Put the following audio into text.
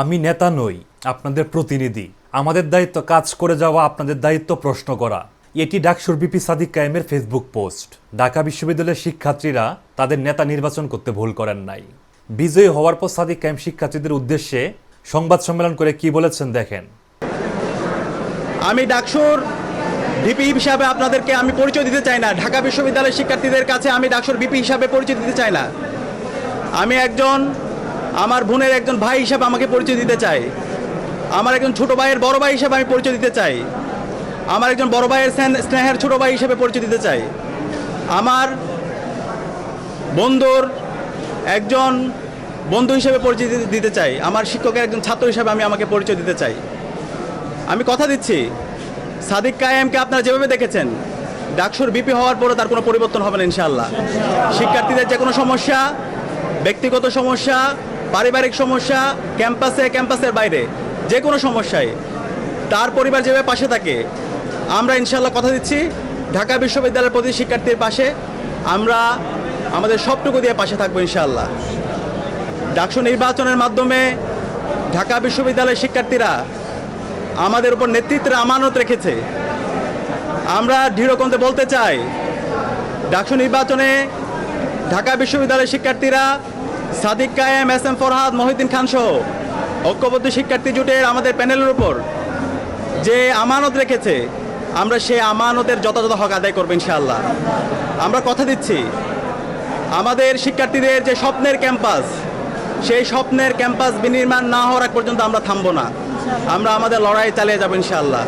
আমি নেতা নই, আপনাদের প্রতিনিধি। আমাদের দায়িত্ব কাজ করে যাওয়া, আপনাদের দায়িত্ব প্রশ্ন করা। এটি ডাকসুর বিপি সাদিক কায়েমের ফেসবুক পোস্ট। ঢাকা বিশ্ববিদ্যালয়ের শিক্ষার্থীরা তাদের নেতা নির্বাচন করতে ভুল করেন নাই। বিজয়ী হওয়ার পর সাদিক কায়েম শিক্ষার্থীদের উদ্দেশ্যে সংবাদ সম্মেলন করে কি বলেছেন দেখেন। আমি ডাকসুর ভিপি হিসাবে আপনাদেরকে আমি পরিচয় দিতে চাই না। ঢাকা বিশ্ববিদ্যালয়ের শিক্ষার্থীদের কাছে আমি ডাকসুর ভিপি হিসাবে পরিচয় দিতে চাই না। আমি একজন আমার বোনের একজন ভাই হিসাবে আমাকে পরিচয় দিতে চাই আমার একজন ছোট ভাইয়ের বড় ভাই হিসাবে আমি পরিচয় দিতে চাই। আমার একজন বড় ভাইয়ের স্নেহের ছোট ভাই হিসেবে পরিচয় দিতে চাই। আমার বন্ধুর একজন বন্ধু হিসেবে পরিচয় দিতে- চাই। আমার শিক্ষকের একজন ছাত্র হিসেবে আমি আমাকে পরিচয় দিতে চাই। আমি কথা দিচ্ছি। সাদিক কায়েমকে আপনারা যেভাবে দেখেছেন, ডাকসুর বিপি হওয়ার পরে তার কোনো পরিবর্তন হবে না ইনশাআল্লাহ। শিক্ষার্থীদের যে কোনো সমস্যা, ব্যক্তিগত সমস্যা পারিবারিক সমস্যা, ক্যাম্পাসে, ক্যাম্পাসের বাইরে, যে কোনো সমস্যায়। তার পরিবার যেভাবে পাশে থাকে, আমরা ইনশাল্লাহ কথা দিচ্ছি। ঢাকা বিশ্ববিদ্যালয়ের প্রতি শিক্ষার্থীর পাশে, আমরা আমাদের সবটুকু দিয়ে পাশে থাকব ইনশাআল্লাহ। ডাকসু নির্বাচনের মাধ্যমে ঢাকা বিশ্ববিদ্যালয়ের শিক্ষার্থীরা আমাদের উপর নেতৃত্বের আমানত রেখেছে। আমরা দৃঢ়কণ্ঠে বলতে চাই, ডাকসু নির্বাচনে ঢাকা বিশ্ববিদ্যালয়ের শিক্ষার্থীরা সাদিক কায়েম, এস এম ফরহাদ, মহিউদ্দিন খান সহ ঐক্যবদ্ধ শিক্ষার্থী জোটের আমাদের প্যানেলের উপর যে আমানত রেখেছে, আমরা সেই আমানতের যথাযথ হক আদায় করব ইনশাআল্লাহ। আমরা কথা দিচ্ছি, আমাদের শিক্ষার্থীদের যে স্বপ্নের ক্যাম্পাস, সেই স্বপ্নের ক্যাম্পাস বিনির্মাণ না হওয়ার পর্যন্ত আমরা থামবো না। আমরা আমাদের লড়াই চালিয়ে যাব ইনশাআল্লাহ।